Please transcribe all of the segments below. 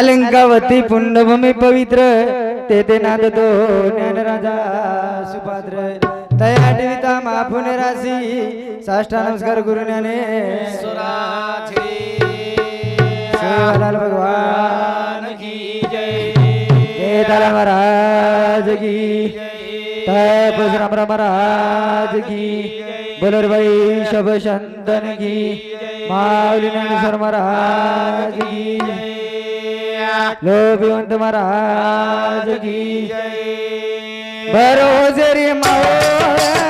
अलंकावती पुण्यभूमी पवित्र तेथे नांदतो ज्ञानराजा सुपात्र. तया ठेविता माफून राशी साष्टा नमस्कार गुरु ज्ञाने. सेवालाल भगवान केदार महाराज की तय परशुराम महाराज की बोलर भाई शब शंतन की माऊली महाराज की लोभिवंत महाराज की भरोसे रे माओ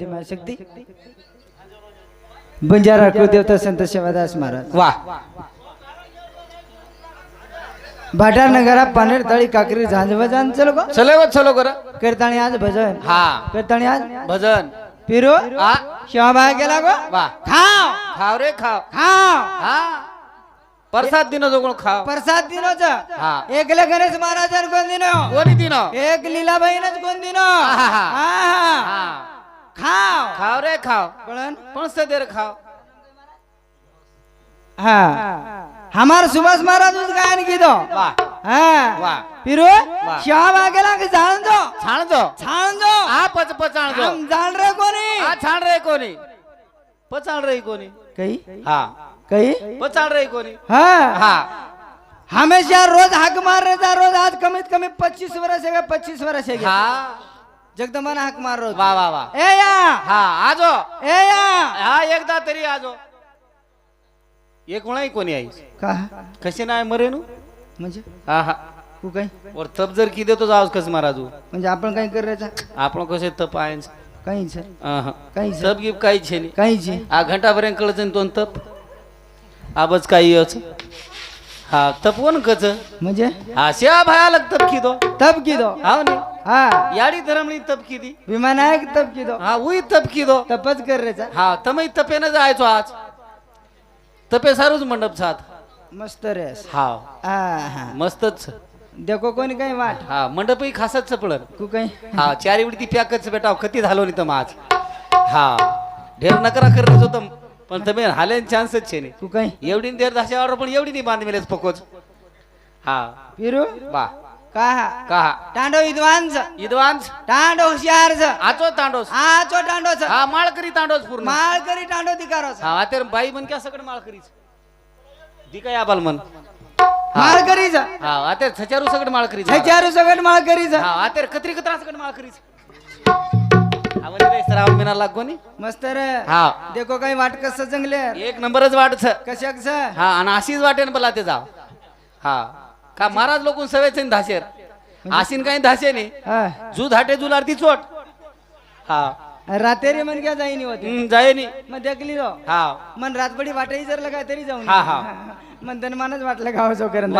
ती शक्ती बंजारा कुलदेवता संत सेवादास महाराज. वा. भाटा नगरा पानेर तळी काकरी झांजवा जाण चलो गो चलो चलो कर. कीर्तनी आज भजन. हा. कीर्तनी आज भजन. पिरो हा शिवाबाई गेला गो. वा. खाव. खाव रे खाव. खाव. हा. प्रसाद दिन जो कोण खाव. प्रसाद हा. एकले गणेश महाराजान कोण दिनो? कोणी दिन? एक लीलाबाईनच कोण दिनो? आहा. आहा. हा. खाव खाव रे खाव कळन पण सदेर खाव हा। हमार सुभाष महाराज उस गायन कीधो वा। हा। वा। पिरो शिवाबा गेला की जाण दो छाण जो छाण दो आ पच पचाण जो हम जाण रे कोणी? आ छाण रे कोणी। पचाण रे कोणी। कही हा। कही पचाण रे कोणी। हा। हा। हमेशा रोज हाक मार रहे था रोज आज कमीत कमी पच्चीस वर्ष है पच्चीस वर्ष है हा। जगदंबाना हाक मार वा वा वा. ए या. हा आजो. ए या. हा एकदा तरी आजो. एक कोणाही कोणी आई का? कशी नाही मरे नु म्हणजे? हा हा. तू काही और तप जर की देतो जावस कस महाराजू म्हणजे आपण काही करायचं? आपण कसे तप आहे? काहीच अहं. काहीच तप गिप काही छे नाही काहीच आ घंटापर्यंत कळच तो तप. आबच काही हा तपवून कच म्हणजे? हा शिवा भया तप की दो तब की दो हा याडी धरमणी तप की दी विमानायक तब की दो हा उई तप की दो तपच करायचा हा तमई तपेनं जायचो आज तपे सारूच मंडप साथ मस्त रेस हा हा हा मस्तच देखो कोणी काही वाट हा मंडपही खासच चपळर तू काही हा चारी वेळी ती पॅकच बेटा कती झालो नाही तर आज हा ढेर नकरा करत होतं पण तुम्ही हाल्यान चान्सच छे नाही तू काही एवढी देर दशावर पण एवढी नाही बांध मिळेल पकोच हा पिरू बा का का टांडो विद्वांस. इदवांस टांडो हुशार आचो तांडोस हा चो टांडोच हा माळकरी तांडोस पूर्ण. माळ करी टांडो दिकारोच हा आता बाई म्हण क्या सगळं माळकरीच. दी काय आबाल म्हण. माळ करीच हा आता छचारू सगळं माळकरीच. हजारो सगळं माळ करीच हा आता कत्री कत्रा सगळं माळकरीच. सराव मिना लागोनी मस्त रे. हा. देखो काही वाट कसं जंगले एक नंबरच वाटच. कशाकस हा आणि अशीच वाटेन बला ते जाव. हा. का महाराज लोकून सवयच धाशेर. आशीन काही धाशे नाही. जू धाटे जुलार ती चोट. हा. रातेरी मन क्या जाईनी होती. हम्म, जाय नी मग देखली रो. हा. मन रातबडी वाटही जर लगा तरी जाऊन हा, हा. मन धनमानच वाटलं गाव जो करण.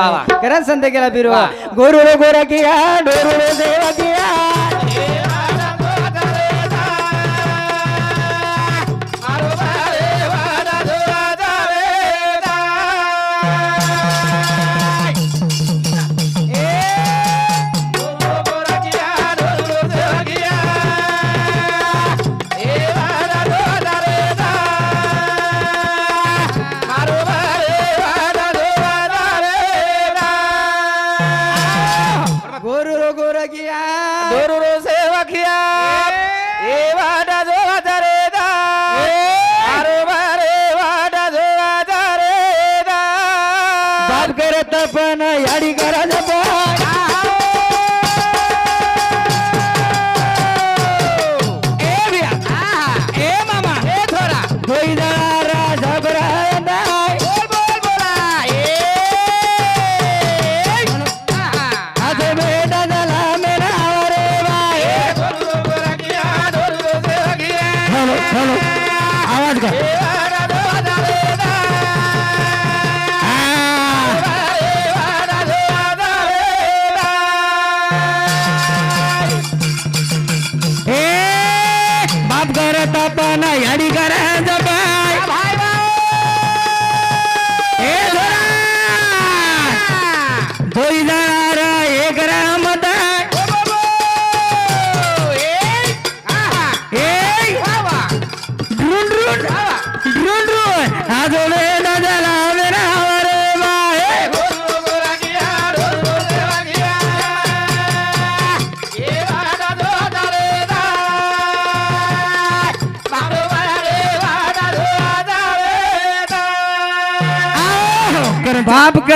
करण संत गेला बिरो वा. गोरू किया डोरू रे देवा किया.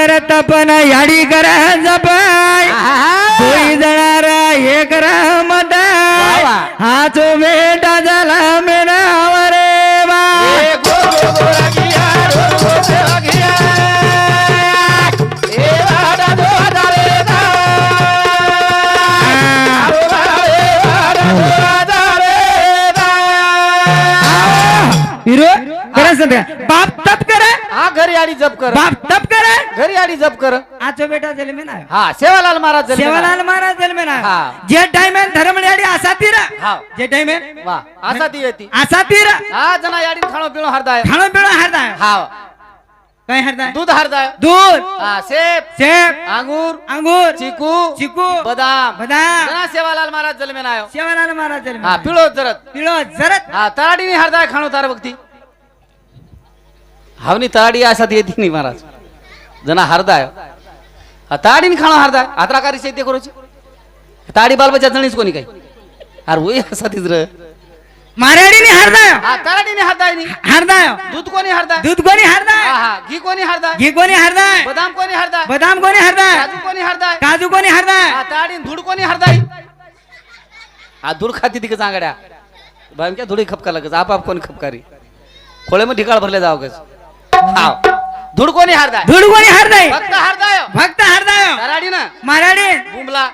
बाप करत पण याडी करा जबाय दोई जणार एक रामत हा तो बेटा झाला मेरा रे बाय हिरो करा सध्या बाप करा हा घरी आडी जप कर. बाप तप करा? घरी आडी जप कर. आजो बेटा जल में ना. हा सेवालाल महाराज. सेवालाल महाराज जल में ना. हा. जे टाइम आहे धर्मड्याडी असा तीरा. हा. जे टाइम वा असा ती येते. तीरा. हा जना याडी खाणो पिणो हरदाय. खाणं पिणं हरदाय. हा. काय हरदाय? दूध हरदाय. दूध. हा सेब. सेब. अंगूर. अंगूर. चिकू. चिकू. बदाम. बदाम. जना सेवालाल महाराज जन्मेला आयो. सेवालाल महाराज जल हा पिळो जरत. पिळो जरत. हा तराडीने हरदाय खाणो तार बघती. हावनी तराडी असा येते नी महाराज. जना हरदाय. हा तराडीने खाणो हरदाय. हातराकारी शैत्य करूची. ताडी बालबच्चा जणीच कोणी काही? अरे वय असा तीच र. माराडीने हरदाय. तराडीने हरदाय नी. हरदाय. दूध कोणी हरदाय? दूध कोणी हरदाय? हा घी कोणी हरदाय? घी कोणी हरदाय? बदाम कोणी हरदाय? बदाम कोणी हरदाय? काजू कोणी हरदाय? काजू कोणी हरदाय? ताडीन धूड कोणी हरदाय? हा धूड खाती तिकडे चांगड्या बायमक्या धुडी खपका लगच. आपाप कोणी खपकारी? खोळे मग भरले जाव गच हा धूड कोणी हरदाय? धूड कोणी हरदाय? फक्त हरदाय भक्त हरदाय तराडी ना? माराडी बुमला.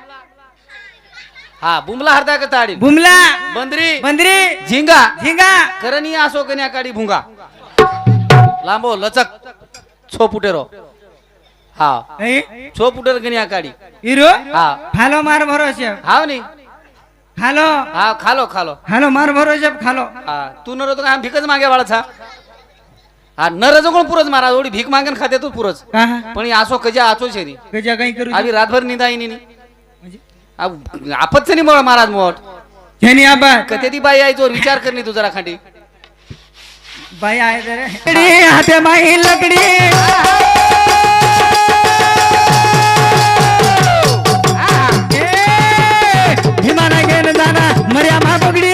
हा बुमला हरदाय का ताडी? बुमला. बंदरी. बंदरी. झिंगा. झिंगा. करणी असो कन्या काडी भुंगा. लांबो लचक. छो पुटेरो हा. छो पुटेर कन्या काडी? हिरो हा. खालो मार भरोसे हाव नी? खालो. हा खालो खालो. खालो मार भरोसे खालो. हा. तू नर तो काय आम भीकच मागे वाळचा? हा नर जगून पुरच महाराज एवढी भीक मागन खाते तू पुरच का पण ही आसो कजा आचो शेरी गजा काही करू आम्ही रातभर निंदा येईनी म्हणजे? आपच नाही मोळ महाराज मोठ. झेनी आबा. कथे ती बाई यायचो विचार करणी तू जरा खांडी. बाई आहे तर लकडी हाते माई लकडी. विमाना घेऊन जाना मर्या मा पगडी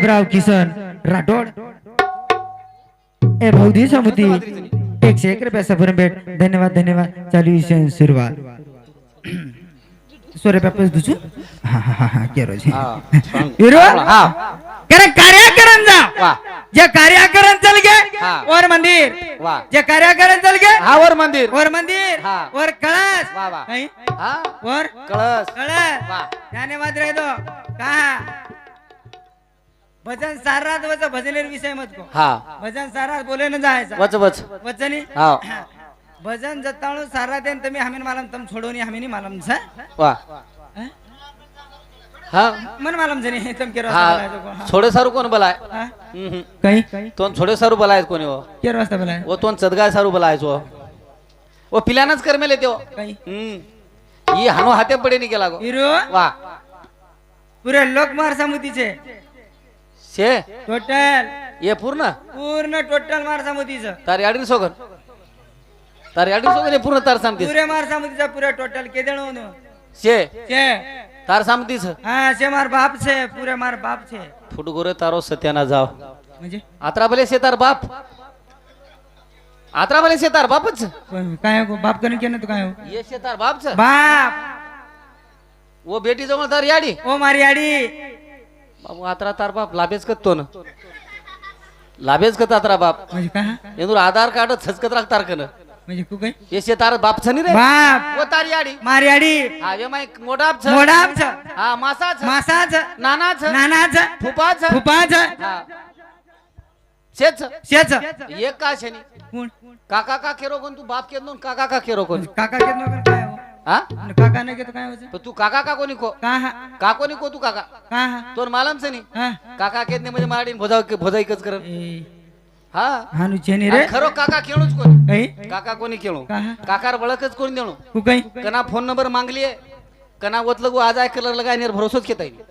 साहेबराव किसन राठोड. ए भाऊदी समुती एकशे एक रुपया सफर भेट. धन्यवाद धन्यवाद. चालू विषय सुरुवात. सोरे पेपर दुसू हा हा हा हा केरो जी. हिरो? हा करे कार्याकरण जा. कार्याकरण चल गे हा. और मंदिर. जे कार्याकरण चल गे हा वर मंदिर. और मंदिर. हा. और? हा? और कळस. कळस. वा. धन्यवाद रे दो कहा भजन सारात वच भजनेर विषय मत को हा. भजन सारात बोले न जायचा. वच वच. वचनी? हा. भजन जताळू सारा देन तुम्ही हमीन मालम तम छोडोनी हमीनी मालम छ वा. हा. मन मालूम जणी तुम के हा. छोडे सारू कोण बोलाय? कहीं? तोन छोडे सारू बोलाय कोणी हो? के वाजता बोला वो तोन चदगाय सारू बोलायचो वो पिल्यानच कर मेले त्यो कहीं? हम्म. ही हानो हाते पडे नि गेला गो. हिरो वा. पुरे लोकमार समितीचे. शे? टोटल. ये पूर्ण? पूर्ण टोटल मार समितीचं. तारी आडीन सोगन तारी आडीन सोगन हे पूर्ण तार सामतीस पुरे मार समितीचा पुरे टोटल के देणं होतं शे. छे तार सामतीस हा छे मार बाप छे पुरे मार बाप छे फुट गोरे तारो सत्याना जाव. म्हणजे? आत्रा भले शे तार बाप. आत्रा भले शे तार बापच. काय हो, बाप करून केलं तू काय हो? ये शे तार बापच. बाप. वो बेटी जवळ तार याडी. ओ मारी आडी बाबू आत्रा तार बाप लाभेच कतो ना. लाभेच कत आत्रा बाप. म्हणजे काय आधार कार्ड छचकत राख तार कन म्हणजे तू काय ये शे तार बाप छनी रे. बाप. वो तार आडी. हा ये माय मोडाप छ मोडाच हा मासाच. मासाच. नानाच. नानाच. फुपाच फुपाच हा. शेच. शेच. एक का शनी? कोण? काका का केरो कोण? तू बाप केलो काका का केरो कोण? काका नका काय हो? आणि काका नाही घेतो काय तू काका का कोणी को का हा? का कोणी को तू काका? का हा? तो मालम से हा? काका केत नाही म्हणजे मराठी भोजा भोजाईकच करन. ए, हा? हानू छेनी रे. आणि खरो काका खेळूच कोणी? काही काका कोणी खेळू? का हा? काकार बळकच कोणी देणू? तू काही? कना फोन नंबर मागलीये. कना ओतलं गो आज आहे कलर लगाय भरोसोच घेता येईल.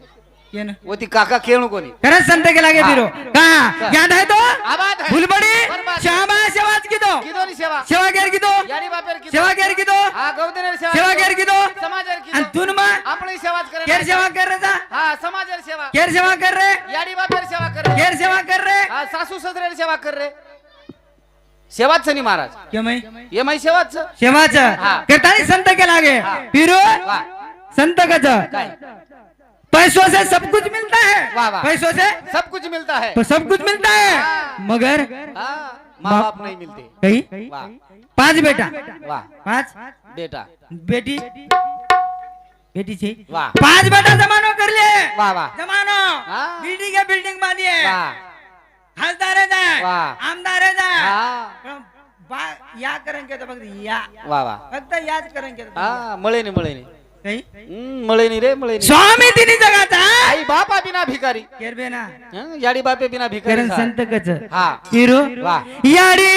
ना। वो ती काका खेळू कोणी? खरंच संत के लागे बिरो का? याद है तो? आबाद है फुलबडी बरबाद. शाबाश आवाज की दो किदोनी सेवा? सेवा केर की दो याडी बापेर किदो सेवा केर की दो हा गौदनेर सेवा सेवा केर की दो समाजर आणि किदो तून मा आपली सेवाच करे केर सेवा कर रे जा. हा समाजर सेवा. केर सेवा कर रे. याडी बापेर सेवा कर रे. केर सेवा कर रे. हा सासू सदरेर सेवा कर रे. सेवाच नाही महाराज. मैं ये माई सेवाच? सेवाच. हा. करतानी संत के लागे फिरो. वाह संत कच. काय? पैसों से सब कुछ मिलता है। वाह, वाह. पैसों से सब कुछ मिलता है। तो सब कुछ मिलता है। मगर हाँ माँ बाप नहीं मिलते। कहीं? वाह। पांच बेटा। वाह। पांच? बेटा। बेटी? बेटी छे वाह। पांच बेटा जमानो कर ले वाह वाह। जमानो. बिल्डिंग है बिल्डिंग वाह। खासदार है जा। वाह. आमदार है हा। बा- या करेंगे तो फक्त या। वाह वाह। फक्त याच करेंगे तो. हा मळे नाही मळे नाही काही? मळे नाही रे मळे नाही। स्वामी तिने जगाचा आई बापा बिना भिकारी। केरबे ना हं, याडी बापे बिना भिकारी करण सा. संत कच हा। हिरो वाह. याडी!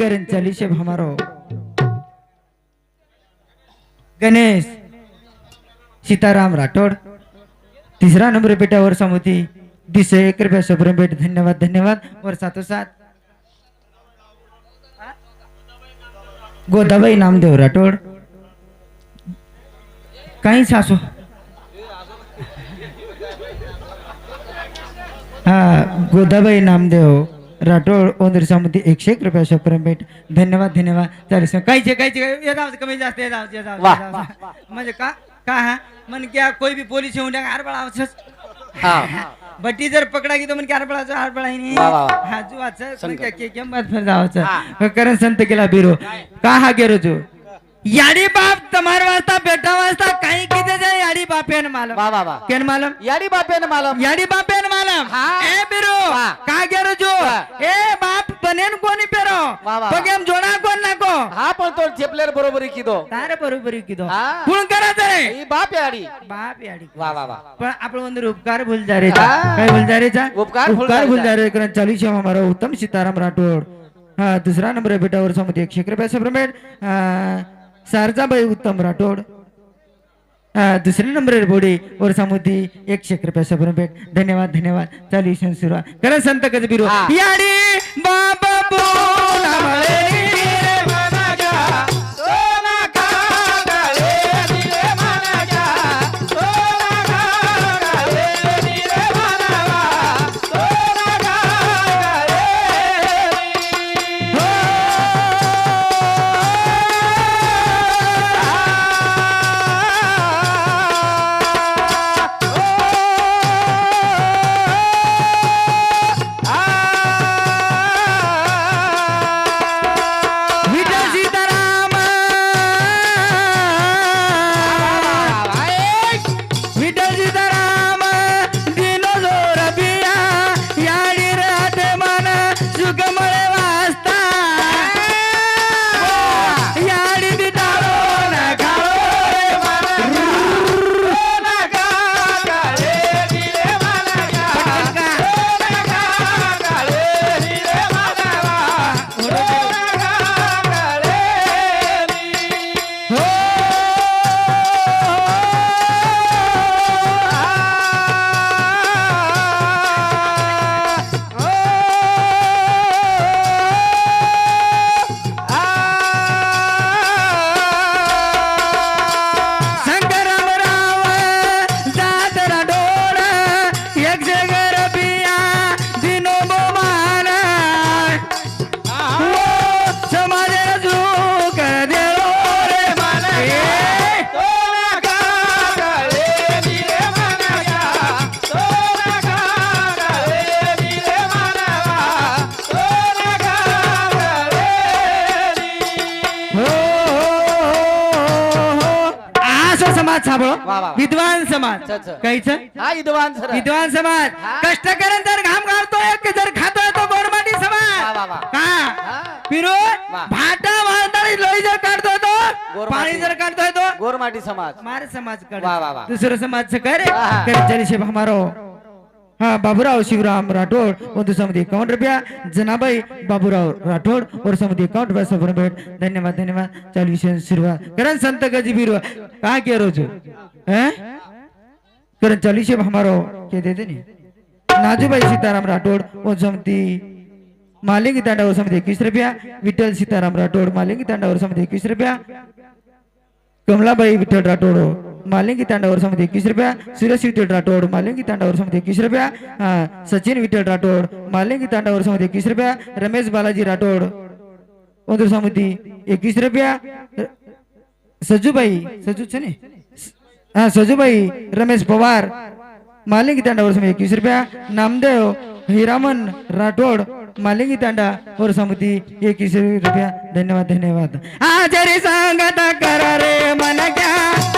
चालीस हमारो। गणेश सीताराम राठोड तिसरा नंबर पेटावर समोती दिस कृपया रुपया शंभर भेट धन्यवाद धन्यवाद वर सातोसात गोदाबाई नामदेव राठोड काही सासू? हा गोदाबाई नामदेव। राठोड ओंदर सामुती एकशे एक रुपया शंभर भेट धन्यवाद धन्यवाद. चालेल काहीचे काहीचे ये जाऊ कमी जास्त ये जाऊ ये जाऊ, वाह, ये जाऊ म्हणजे का? का हा? मन क्या कोई भी पोलीस येऊन द्या हार बळा हा. बट्टी जर पकडा की तो मन हार बळाचं हार बळा. हा जुवाचं. जावाचं कारण संत केला बिरो. का हा गेरो जो? याडी बाप तमार वाजता बेटा वाजता काही किती जाय याडी बापेन मालम? केन मालम? याडी बापेन मालम. याडी बापेन मालम हा. ए बिरो. का गेरो जो. ए बाप बनेन कोणी पेरो पगेम जोडा कोण नको हा पण तो झेपलेर बरोबरी किदो तारे बरोबरी किदो. कुण करायचं रे ही बाप याडी बाप याडी वा वा वा पण आपण ಒಂದು उपकार भूल जा रे. काय भूल जा रे चा उपकार भूल जा रे भूल. जा रे कारण चालीस हमारा उत्तम सीताराम राठोड हा दुसरा नंबर आहे बेटावर समोर एकशे रुपया सप्रमेट सारजाबाई उत्तम राठोड हा, दुसरे नंबर आहे बोडे वर समुदी एकशे रुपया सप्रमेट धन्यवाद धन्यवाद. चालू सुरुवात कारण संत कच बिरू. याडी बाबा वा, विद्वान समाज च. काहीच हा विद्वान सर विद्वान समाज हा. कष्ट करून जर घाम घालतोय की जर खातोय तो वा, वा, समाज वा. का हा. वा. भाटा वाळताळी लोई जर काढतोय तो गोडमाटी. पाणी जर काढतोय तो गोरमाटी समाज मार समाज. दुसरं समाज करे हा. करे चलिशे हमारो हाँ बाबूराव शिवराम राठौड़ उर्दू समिति इक्यावन रुपया जनाबाई बाबूराव राठौड़ और समिति इक्यावन रुपया सब भेट धन्यवाद धन्यवाद चालू विषय सुरुवात करण संत गजी बीरो कहा के रोज हैं? करण चालू विषय हमारो के देते नहीं। नाजूबाई सीताराम राठौड़ और समिति मालिंगी तांडा और समिति इक्कीस रुपया। विठल सीताराम राठौड़ मालिंगी तांडा और समिति इक्कीस रुपया। कमलाबाई विठ्ठल राठोड मालिंगी तांडावर समिती एकवीस रुपया। सुरेश विठ्ठल राठोड मालिंगी तांडावर समिती एकवीस रुपया। हा, सचिन विठ्ठल राठोड मालिंगी तांडावर समिती एकवीस रुपया। रमेश बालाजी राठोड ओंदूर समिती एकवीस रुपया। र- सजूबाई सजू છે हा सजूबाई रमेश पवार. मालिंगी तांडावर समिती एकवीस रुपया. नामदेव हिरामन राठोड. मालिंगी तांडा वर समिती एकवीस रुपया. धन्यवाद धन्यवाद. आजरी सांगता करा रे मन क्या?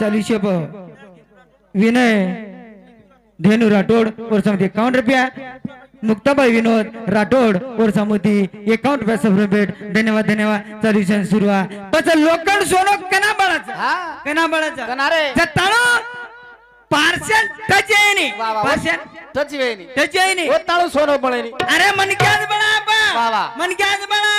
चालू शेप विनय धेनु राठोड और समिति इक्यावन रुपया. मुक्ताबाई विनोद राठोड और समिति इक्यावन रुपया भेट. धन्यवाद धन्यवाद. चालू विषय सुरू आहे. लोखंड सोनं कना बळाचं कना बळाचं पार्सल टच आहे नी वा, वा, वा. पार्सल टच वेणी टच आहे नी ओ ताळू सोनं पळेनी अरे मनक्याच बळा वा, वा. बा मनक्याच बळा.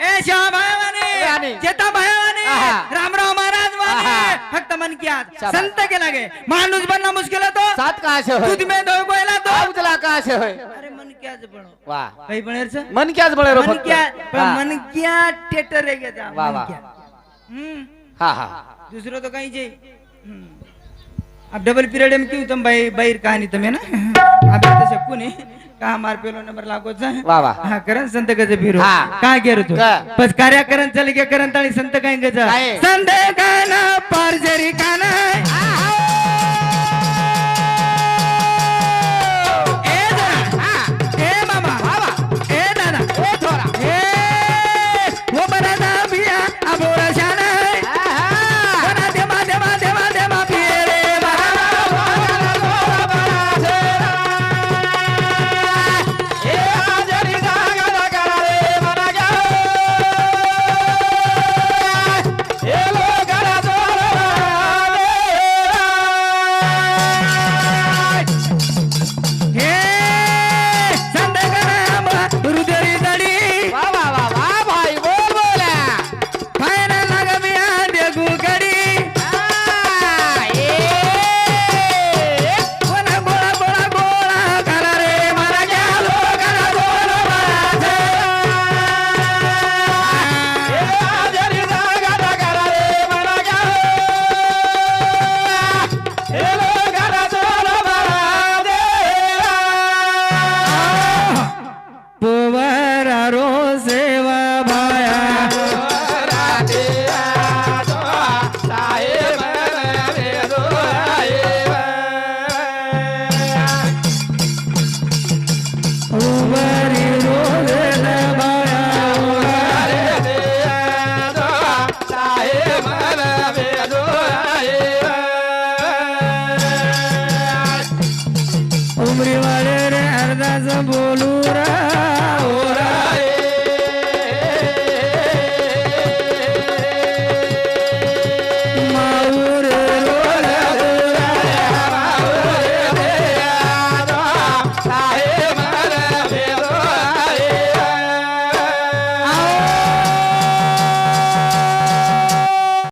ए आणि? चेता भावाने आहा. रामराव महाराज वाने आहा. फक्त मनक्यात शाबास. संत के लागे माणूस बनना मुश्किल है तो सात का असे होय दूध में दो कोयला तो उजला का असे होय अरे मनक्याच बळो वा काही बळेरच मन क्याच बळे रो फक्त मनक्यात हा. मनक्यात टेटर घेता वा, वा. हा हा दूसरो तो कहीं जे हम्म. अब डबल पीरियड में क्यों तुम भाई बाहर कहानी तुम्हें ना? अब तो सकू ने कहा मार पेलो नंबर लागो चा वा वा हा करण संत गज फिरो हा. काय गेरो तू? का? बस कार्य करण चल के करण ताळी संत काय गज? संत कान पारजरी कान